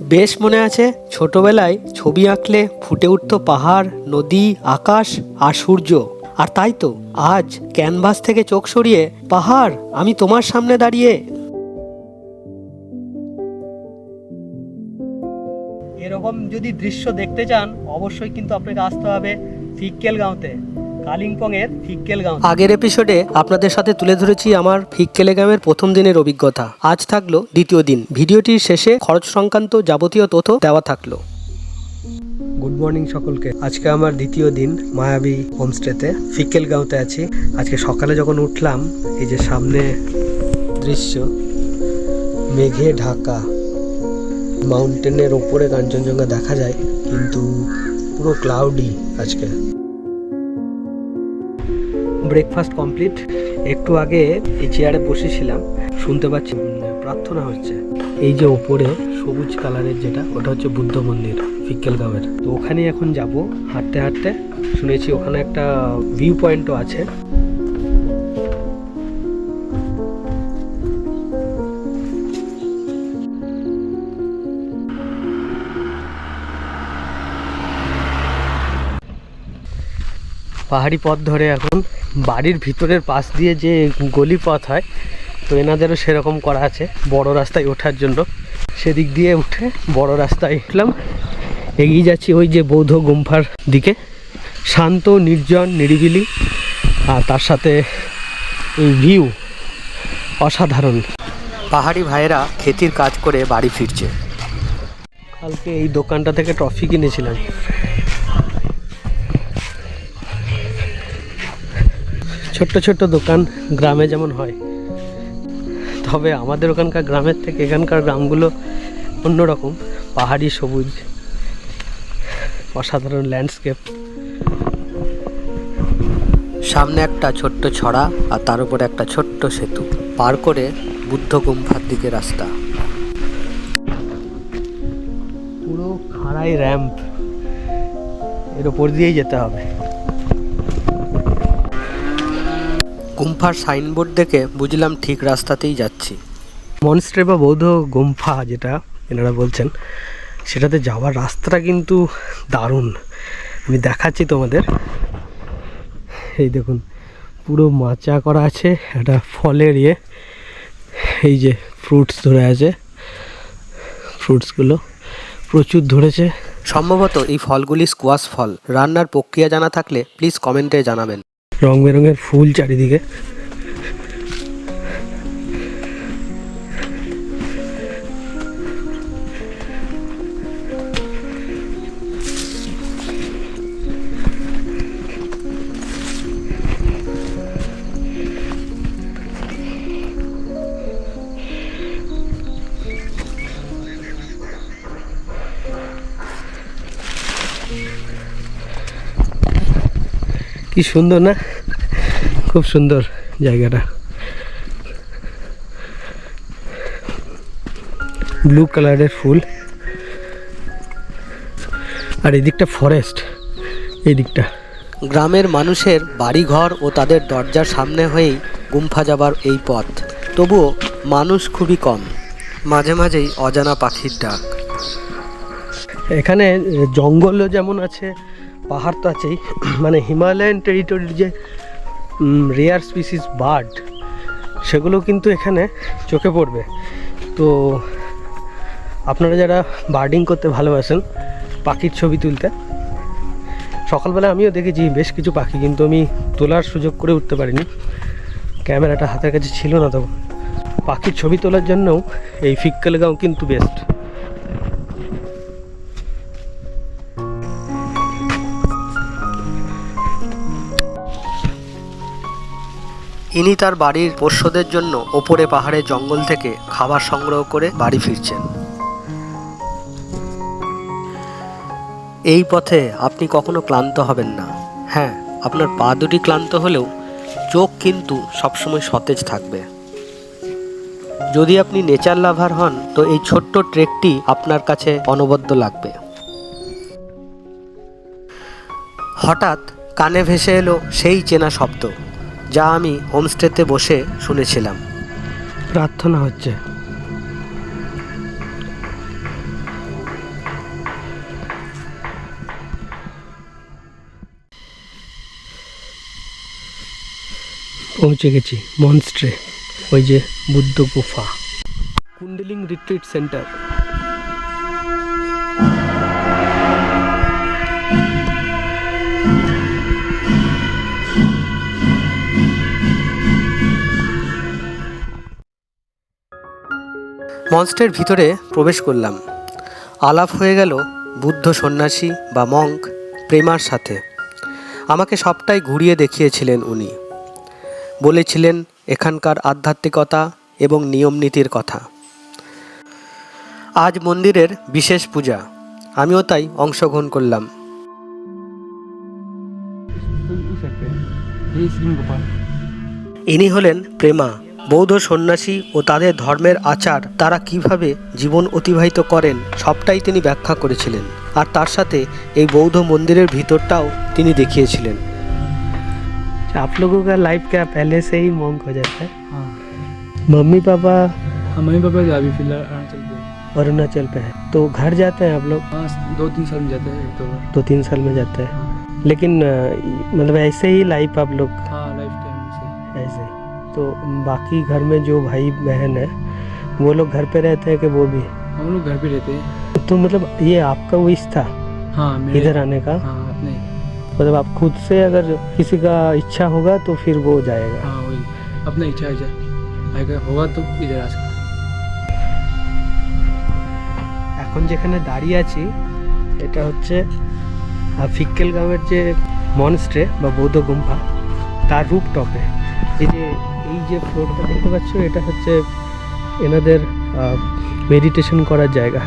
বেশ মনে আছে, ছোটবেলায় ছবি আঁকলে ফুটে উঠতো পাহাড়, নদী, আকাশ আর সূর্য। আর তাই তো, আজ ক্যানভাস থেকে চোখ সরিয়ে পাহাড়, আমি তোমার সামনে দাঁড়িয়ে। এরকম যদি দৃশ্য দেখতে চান, অবশ্যই কিন্তু আপনাকে আসতে হবে ফিক্কেল গাঁওতে কালিম্পং এর ফিক্কেল গাঁও আগের এপিসোডে আপনাদের সাথে তুলে ধরেছি আমার ফিক্কেলে গ্রামের প্রথম দিনের অভিজ্ঞতা। আজ থাকল দ্বিতীয় দিন। ভিডিওটির শেষে খরচ সংক্রান্ত যাবতীয় তথ্য দেওয়া থাকল। গুড মর্নিং সকলকে। আজকে আমার দ্বিতীয় দিন মায়াবী হোমস্টেতে ফিক্কেল গাঁওতে আছি। আজকে সকালে যখন উঠলাম এই যে সামনে দৃশ্য মেঘে ঢাকা। মাউন্টেনের ওপরে কাঞ্চনজঙ্ঘা দেখা যায় কিন্তু পুরো ক্লাউডি আজকে। ব্রেকফাস্ট কমপ্লিট একটু আগে এই চেয়ারে বসেছিলাম, শুনতে পাচ্ছি প্রার্থনা হচ্ছে। এই যে ওপরে সবুজ কালারের যেটা, ওটা হচ্ছে বুদ্ধ মন্দির ফিক্কেল গাঁয়ের তো ওখানেই এখন যাব, হাঁটতে হাঁটতে। শুনেছি ওখানে একটা ভিউ পয়েন্টও আছে। পাহাড়ি পথ ধরে এখন বাড়ির ভিতরের পাশ দিয়ে যে গলি পথ হয় তো এনাদেরও সেরকম করা আছে বড় রাস্তায় ওঠার জন্য। সেদিক দিয়ে উঠে বড় রাস্তায় উঠলাম এগিয়ে যাচ্ছি ওই যে বৌদ্ধ গুম্ফার দিকে। শান্ত নির্জন নিরিবিলি আর তার সাথে এই ভিউ অসাধারণ। পাহাড়ি ভাইয়েরা খেতির কাজ করে বাড়ি ফিরছে। কালকে এই দোকানটা থেকে ট্রফি কিনেছিলাম ছোট্ট ছোট্ট দোকান গ্রামে যেমন হয়। তবে আমাদের ওখানকার গ্রামের থেকে এখানকার গ্রামগুলো অন্যরকম। পাহাড়ি, সবুজ, অসাধারণ ল্যান্ডস্কেপ সামনে একটা ছোট্ট ছড়া আর তার উপরে একটা ছোট্ট সেতু। পার করে বুদ্ধ গুম্ফার দিকে রাস্তা। পুরো খাড়াই র্যাম্প এর ওপর দিয়েই যেতে হবে। গুম্ফার সাইনবোর্ড দেখে বুঝলাম ঠিক রাস্তাতেই যাচ্ছি। মনস্ট্রে বা বৌদ্ধ গুম্ফা যেটা এনারা বলছেন সেটাতে যাওয়ার রাস্তাটা কিন্তু দারুণ। আমি দেখাচ্ছি তোমাদের। এই দেখুন পুরো মাচা করা আছে একটা ফলের ইয়ে। এই যে ফ্রুটস ধরে আছে ফ্রুটসগুলো প্রচুর ধরেছে। সম্ভবত এই ফলগুলি স্কোয়াশ ফল। রান্নার প্রক্রিয়া জানা থাকলে প্লিজ কমেন্টে জানাবেন। রং বেরঙের ফুল চারিদিকে। কি সুন্দর না? খুব সুন্দর জায়গাটা। ব্লু কালারের ফুল। আর এদিকটা ফরেস্ট এই দিকটা গ্রামের মানুষের বাড়িঘর ও তাদের দরজার সামনে হয়েই গুম্ফা যাবার এই পথ। তবুও মানুষ খুবই কম। মাঝে মাঝেই অজানা পাখির ডাক। এখানে জঙ্গলও যেমন আছে পাহাড় তো আছেই। মানে হিমালয়ান টেরিটরির যে রেয়ার স্পিসিস বার্ড সেগুলো কিন্তু এখানে চোখে পড়বে। তো আপনারা যারা বার্ডিং করতে ভালোবাসেন, পাখির ছবি তুলতে, সকালবেলা আমিও দেখেছি বেশ কিছু পাখি, কিন্তু আমি তোলার সুযোগ করে উঠতে পারিনি। ক্যামেরাটা হাতের কাছে ছিল না তখন। পাখির ছবি তোলার জন্যও এই ফিক্কেলগাঁও কিন্তু বেস্ট ইনি তার বাড়ির পোষ্যদের জন্য ওপরে পাহাড়ের জঙ্গল থেকে খাবার সংগ্রহ করে বাড়ি ফিরছেন। এই পথে আপনি কখনো ক্লান্ত হবেন না। হ্যাঁ আপনার পা দুটি ক্লান্ত হলেও চোখ কিন্তু সবসময় সতেজ থাকবে। যদি আপনি নেচার লাভার হন, তো এই ছোট্ট ট্রেকটি আপনার কাছে অনবদ্য লাগবে। হঠাৎ কানে ভেসে এলো সেই চেনা শব্দ। যা আমি হোমস্টেতে বসে শুনেছিলাম। প্রার্থনা হচ্ছে। পৌঁছে গেছি মনস্ট্রে, ওই যে বুদ্ধ গুফা। Kundeling retreat center. মনস্টের ভিতরে প্রবেশ করলাম। আলাপ হয়ে গেল বুদ্ধ সন্ন্যাসী বা মঙ্ক প্রেমার সাথে। আমাকে সবটাই ঘুরিয়ে দেখিয়েছিলেন উনি। বলেছিলেন এখানকার আধ্যাত্মিকতা এবং নিয়মনীতির কথা। আজ মন্দিরের বিশেষ পূজা। আমিও তাই অংশগ্রহণ করলাম। ইনি হলেন প্রেমা। বৌদ্ধ সন্ন্যাসী ও তাদের ধর্মের আচার তারা কিভাবে জীবন অতিবাহিত করেন সবটাই তিনি ব্যাখ্যা করেছিলেন আর তার সাথে এই বৌদ্ধ মন্দিরের ভিতরটাও তিনি দেখিয়েছিলেন आप लोगों का लाइफ क्या पहले से ही मोंक हो जाता है हाँ मम्मी पापा हाँ मम्मी पापा तो अभी फिलहाल अरुणाचल पे अरुणाचल पे है तो घर जाते हैं आप लोग हाँ दो तीन साल में जाते हैं एक दो बार दो तीन साल में जाते हैं लेकिन अ, मतलब ऐसे ही लाइफ आप लोग हाँ तो बाकी घर में जो भाई बहन है वो लोग घर पे रहते हैं कि वो भी हम लोग घर पे रहते हैं तो मतलब ये आपका विश था हाँ मेरे इधर आने का हाँ अपने मतलब आप खुद से अगर किसी का इच्छा होगा तो फिर वो जाएगा हाँ वही अपना इच्छा है इधर आएगा होगा तो इधर आ सकता এখন যেখানে দাঁড়িয়ে আছি এটা হচ্ছে আহ, ফিক্কেল গ্রামের যে মনস্ট্রে বা বৌদ্ধ গুম্ফা তার রুপ টপে এই যে এই যে ফ্লোরটা দেখতে পাচ্ছ এটা হচ্ছে এনাদের মেডিটেশন করার জায়গা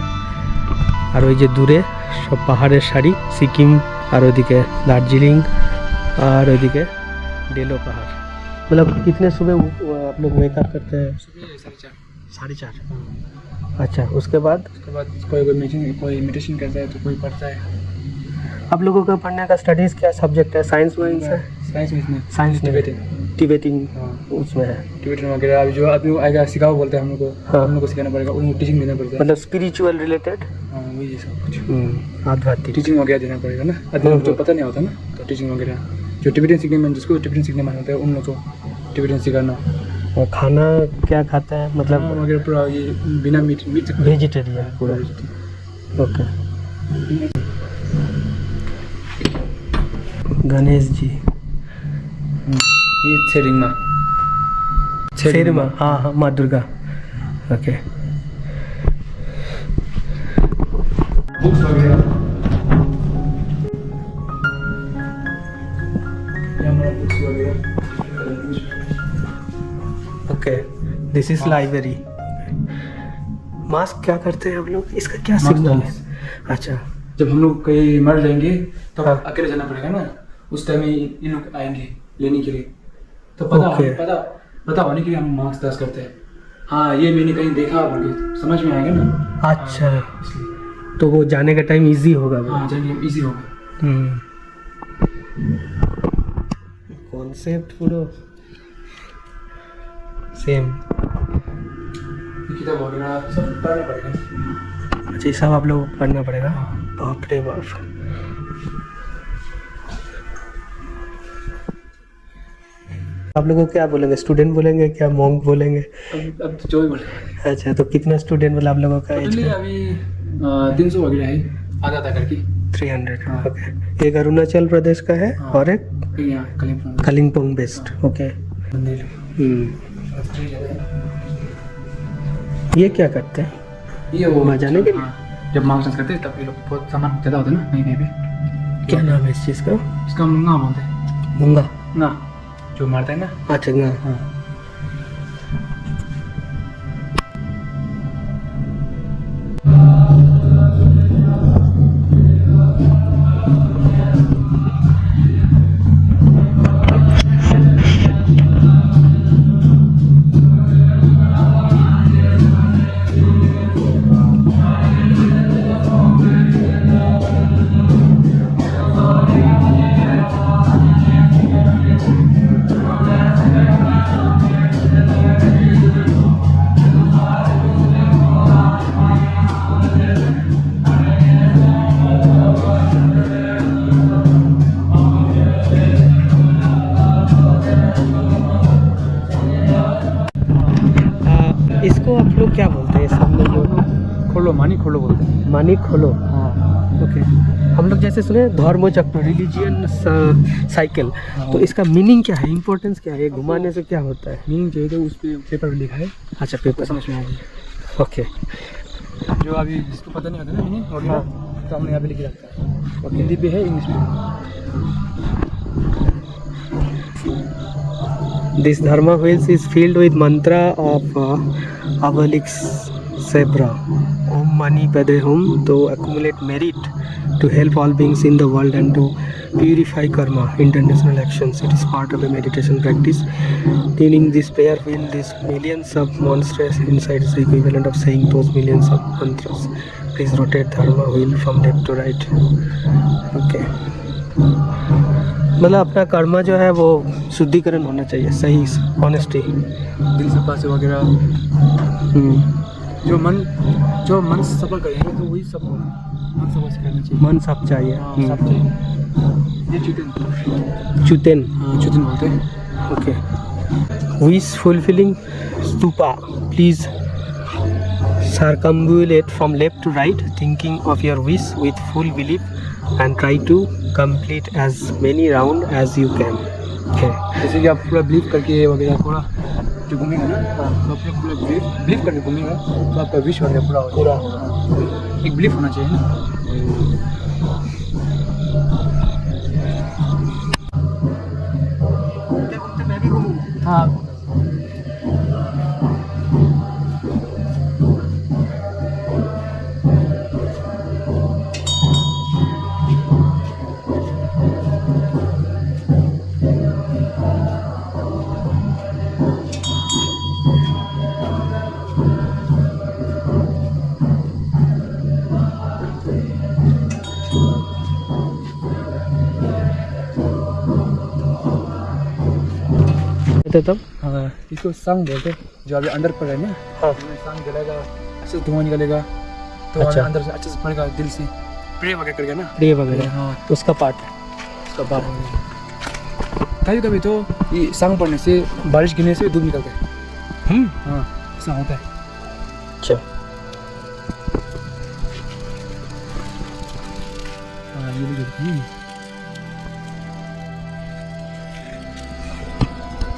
আর ওই যে দূরে সব পাহাড়ের সারি সিকিম আর ওইদিকে দার্জিলিং আর ওইদিকে ডেলো পাহাড় मतलब कितने सुबह उ- आप लोग वेकअप करते हैं सुबह साढ़े चार साढ़े चार अच्छा उसके बाद उसके बाद कोई कोई मीटिंग कोई मेडिटेशन करता है तो कोई पढ़ता है आप लोगों का पढ़ने का स्टडीज़ क्या सब्जेक्ट है साइंस वाइंस है साइंस टिबेटिंग हाँ। उसमें है। वगैरह अभी जो अभी आएगा सिखाओ बोलते हैं हम लोग को। हाँ। हम लोग को सिखाना पड़ेगा उनको टीचिंग देना पड़ता है। मतलब स्पिरिचुअल रिलेटेड हाँ वही ये सब कुछ। आध्यात्मिक। टीचिंग वगैरह देना पड़ेगा ना। आदमी जो पता नहीं होता ना तो टीचिंग वगैरह। जो टिबेटन सीखने में जिसको टिबेटन सीखने में होता है उन लोग को सिखाना। और खाना क्या खाते हैं? मतलब मतलब वगैरह पूरा ये बिना मीट मीट वेजिटेरियन पूरा। ओके गणेश जी। ये छेरिंग माँ हाँ हाँ माँ Durga okay okay this is library mask क्या करते हैं हम लोग? इसका क्या सिग्नल है? अच्छा। जब हम लोग कहीं मर जाएँगे तो हाँ। अकेले जाना पड़ेगा ना? उस टाइम इन लोग आएँगे लेने के लिए। तो पता Okay. पता पता होने के लिए हम मार्क्स दस करते हैं। हाँ ये मैंने कहीं देखा बोल समझ में आएगा ना? अच्छा। इसलिए। तो वो जाने का टाइम इजी होगा हाँ जाएँगे इजी होगा। कॉन्सेप्ट पूरा। सेम किताब वगैरह सब पढ़ना पड़ेगा। अच्छा ये सब आप लोग पढ़ना पड़ेगा। बाप रे बाप। आप लोगों क्या बोलेंगे? स्टूडेंट बोलेंगे क्या मॉन्क बोलेंगे? अब अब तो जो भी बोले अच्छा तो कितना स्टूडेंट मतलब आप लोगों का एज अभी तीन सौ वगैरह है आधा आधा करके। थ्री हंड्रेड हाँ। ओके एक अरुणाचल प्रदेश का है हाँ। और एक कलिम्पोंग। बेस्ट ओके मंदिर। हम्म। है। ये क्या करते हैं? ये वो वहाँ जाने के लिए? हाँ, जब डांस करते हैं तब ये लोग बहुत सामान ज़्यादा होता है ना कहीं कहीं पे। क्या नाम है इस चीज़ का? इसका ना बोलते हैं। मूँगा। ना। जो मारता है ना? अच्छा हाँ। खोलो। हाँ ओके। हम लोग जैसे सुने धर्म चक्र रिलीजियन साइकिल हाँ। तो इसका मीनिंग क्या है? इंपॉर्टेंस क्या है? घुमाने से क्या होता है? मीनिंग जो है उस पर पेपर पे लिखा है। अच्छा पेपर समझ में आएगी ओके जो अभी जिसको पता नहीं होता ना मीनिंग वगैरह तो हमने यहाँ पे लिख रखा है। और हिंदी भी है इंग्लिश भी है। This dharma wheels is filled with mantra of zebra Om mani padme hum to accumulate merit to help all beings in the world and to purify karma international action it is part of a meditation practice cleaning this prayer feel this millions of monsters inside of saying those millions of mantras please rotate dharma wheel from left to right okay मतलब अपना कर्मा जो है वो शुद्धिकरण होना चाहिए, सही honesty दिल से पास वगैरह. हम्म। जो मन जो मन सफल करेंगे तो वही सब मन सफल करना चाहिए। मन सब चाहिए। हाँ, ये चुतन चुतन हाँ, चुतन बोलते हैं। Okay. Wish fulfilling stupa please circumambulate from left to right thinking of your wish with full belief and try to complete as many round as you can okay. जैसे कि आप पूरा बिलीव करके वगैरह पूरा जो घूमेंगे ना तो अपने पूरा बिलीव बिलीव करके घूमेगा तो आपका विश वगैरह पूरा पूरा होगा। एक बिलीव होना चाहिए ना। हाँ। तब? हाँ इसको संग बोलते जो अभी अंदर पर है ना हाँ। सांग जलेगा अच्छे से धुआँ निकलेगा तो अच्छा। अंदर से अच्छे से पड़ेगा दिल से। प्रे वगैरह करके ना? प्रिय वगैरह। हाँ। तो उसका पार्ट है। उसका बाद कभी कभी तो ये सांग पड़ने से बारिश गिरने से दूध निकलता है। हम्म। हाँ ऐसा होता है। अच्छा। हाँ ये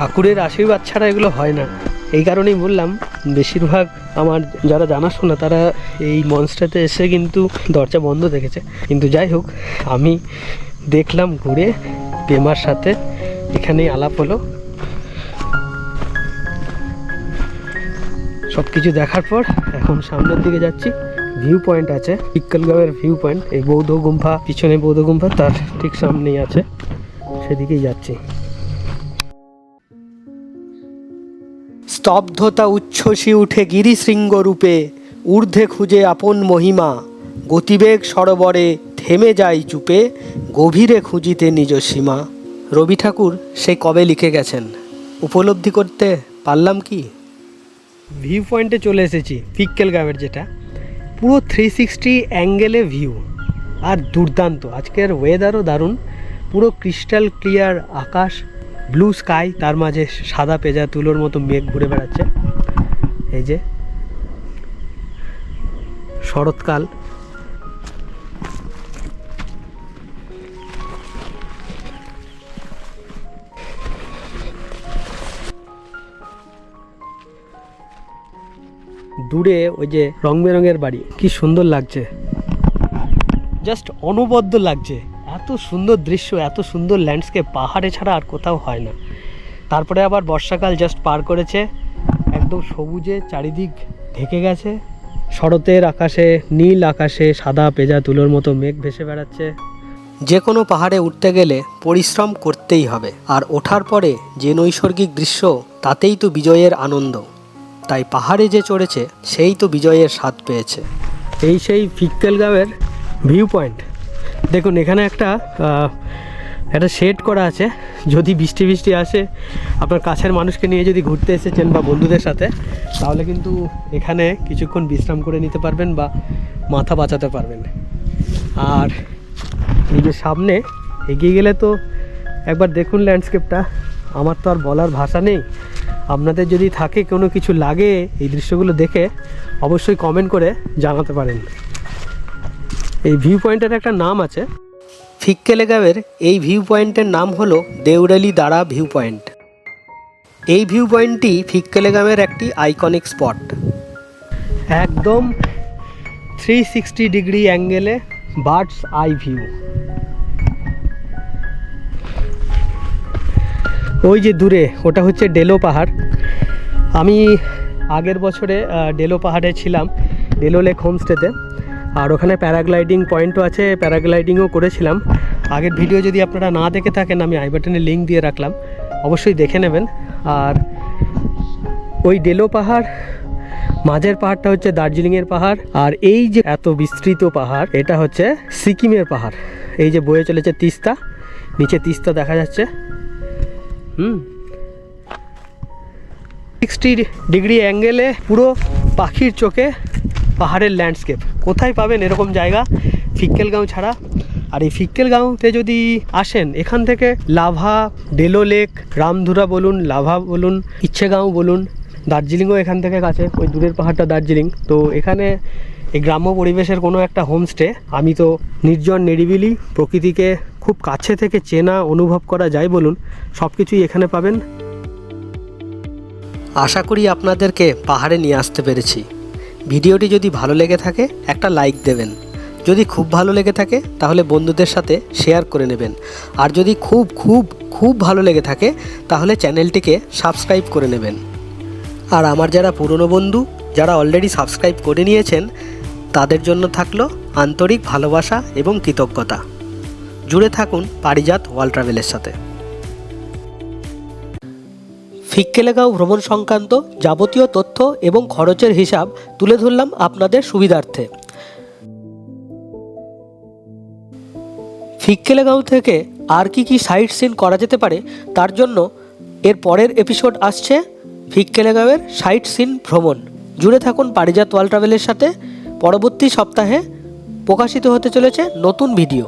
ঠাকুরের আশীর্বাদ ছাড়া এগুলো হয় না। এই কারণেই বললাম, বেশিরভাগ আমার যারা জানাশোনা, তারা এই মঞ্চটাতে এসে কিন্তু দরজা বন্ধ দেখেছে। কিন্তু যাই হোক, আমি দেখলাম ঘুরে পেমার সাথে এখানেই আলাপ হলো। সব কিছু দেখার পর এখন সামনের দিকে যাচ্ছি। ভিউ পয়েন্ট আছে, পিক্কলগাঁওয়ের ভিউ পয়েন্ট। এই বৌদ্ধ গুম্ফা, পিছনে বৌদ্ধ গুম্ফা, তার ঠিক সামনেই আছে। সেদিকেই যাচ্ছি। স্তব্ধতা উচ্ছ্বসী উঠে গিরিশৃঙ্গ রূপে ঊর্ধ্বে খুঁজে আপন মহিমা। গতিবেগ সরোবরে থেমে যায় চুপে, গভীরে খুঁজিতে নিজ সীমা। রবি ঠাকুর, সে কবে লিখে গেছেন? উপলব্ধি করতে পারলাম কি? ভিউ পয়েন্টে চলে এসেছি পিক্কেল গ্রামের যেটা। পুরো থ্রি সিক্সটি অ্যাঙ্গেলে ভিউ আর দুর্দান্ত, আজকের ওয়েদারও দারুণ। পুরো ক্রিস্টাল ক্লিয়ার আকাশ ব্লু স্কাই তার মাঝে সাদা পেজা তুলোর মতো মেঘ ঘুরে বেড়াচ্ছে। এই যে, শরৎকাল। দূরে ওই যে রং বেরঙের বাড়ি, কি সুন্দর লাগছে। জাস্ট অনবদ্য লাগছে। এত সুন্দর দৃশ্য, এত সুন্দর ল্যান্ডস্কেপ পাহাড়ে ছাড়া আর কোথাও হয় না। তারপরে আবার বর্ষাকাল জাস্ট পার করেছে, একদম সবুজে চারিদিক ঢেকে গেছে। শরতের আকাশে, নীল আকাশে সাদা পেজা তুলোর মতো মেঘ ভেসে বেড়াচ্ছে। যে কোনো পাহাড়ে উঠতে গেলে পরিশ্রম করতেই হবে, আর ওঠার পরে যে নৈসর্গিক দৃশ্য, তাতেই তো বিজয়ের আনন্দ। তাই পাহাড়ে যে চড়েছে, সেই তো বিজয়ের স্বাদ পেয়েছে। এই সেই ফিক্কেল গাঁয়ের ভিউ পয়েন্ট দেখুন, এখানে একটা একটা শেড করা আছে। যদি বৃষ্টি বৃষ্টি আসে, আপনার কাছের মানুষকে নিয়ে যদি ঘুরতে এসেছেন বা বন্ধুদের সাথে, তাহলে কিন্তু এখানে কিছুক্ষণ বিশ্রাম করে নিতে পারবেন বা মাথা বাঁচাতে পারবেন। আর যে সামনে, এগিয়ে গেলে তো একবার দেখুন ল্যান্ডস্কেপটা আমার তো আর বলার ভাষা নেই। আপনাদের যদি থাকে কোনো কিছু লাগে এই দৃশ্যগুলো দেখে, অবশ্যই কমেন্ট করে জানাতে পারেন। এই ভিউ পয়েন্টের একটা নাম আছে। ফিক্কেলেগাঁওয়ের এই ভিউ পয়েন্টের নাম হলো দেউরালি দাঁড়া ভিউ পয়েন্ট এই ভিউ পয়েন্টটি ফিক্কেলেগাঁওয়ের একটি আইকনিক স্পট একদম থ্রি সিক্সটি ডিগ্রি অ্যাঙ্গেলে বার্ডস আই ভিউ ওই যে দূরে ওটা হচ্ছে ডেলো পাহাড়। আমি আগের বছরে ডেলো পাহাড়ে ছিলাম ডেলো লেক হোমস্টেতে। আর ওখানে প্যারাগ্লাইডিং পয়েন্টও আছে, প্যারাগ্লাইডিংও করেছিলাম। আগের ভিডিও যদি আপনারা না দেখে থাকেন, আমি আই বাটনে লিঙ্ক দিয়ে রাখলাম। অবশ্যই দেখে নেবেন। আর ওই ডেলো পাহাড়, মাঝের পাহাড়টা হচ্ছে দার্জিলিংয়ের পাহাড়, আর এই যে এত বিস্তৃত পাহাড়, এটা হচ্ছে সিকিমের পাহাড়। এই যে বয়ে চলেছে তিস্তা, নিচে তিস্তা দেখা যাচ্ছে। হুম। সিক্সটি ডিগ্রি অ্যাঙ্গেলে পুরো পাখির চোখে পাহাড়ের ল্যান্ডস্কেপ কোথায় পাবেন এরকম জায়গা? ফিক্কেলগাঁও ছাড়া। আর এই ফিক্কেলগাঁওতে যদি আসেন, এখান থেকে লাভা, ডেলো লেক, রামধুরা বলুন, লাভা বলুন, ইচ্ছেগাঁও বলুন, দার্জিলিংও এখান থেকে কাছে, ওই দূরের পাহাড়টা দার্জিলিং। তো এখানে এই গ্রাম্য পরিবেশের কোনো একটা হোমস্টে, আমি তো নির্জন নিরিবিলি, প্রকৃতিকে খুব কাছে থেকে চেনা, অনুভব করা যায় বলুন সব কিছুই এখানে পাবেন। আশা করি আপনাদেরকে পাহাড়ে নিয়ে আসতে পেরেছি। ভিডিওটি যদি ভালো লেগে থাকে, একটা লাইক দেবেন। যদি খুব ভালো লেগে থাকে, তাহলে বন্ধুদের সাথে শেয়ার করে নেবেন। আর যদি খুব খুব খুব ভালো লেগে থাকে, তাহলে চ্যানেলটিকে সাবস্ক্রাইব করে নেবেন। আর আমার যারা পুরনো বন্ধু, যারা অলরেডি সাবস্ক্রাইব করে নিয়েছেন, তাদের জন্য থাকল আন্তরিক ভালোবাসা এবং কৃতজ্ঞতা। জুড়ে থাকুন পারিজাত ওয়াল ট্রাভেলের সাথে। ফিক্কেলেগাঁও ভ্রমণ সংক্রান্ত যাবতীয় তথ্য এবং খরচের হিসাব তুলে ধরলাম আপনাদের সুবিধার্থে। ফিক্কেলেগাঁও থেকে আর কি কি সাইট সিন করা যেতে পারে তার জন্য এর পরের এপিসোড আসছে ফিক্কেলেগাঁওয়ের সাইট সিন ভ্রমণ। জুড়ে থাকুন পারিজাত ওয়াল ট্রাভেলের সাথে। পরবর্তী সপ্তাহে প্রকাশিত হতে চলেছে নতুন ভিডিও।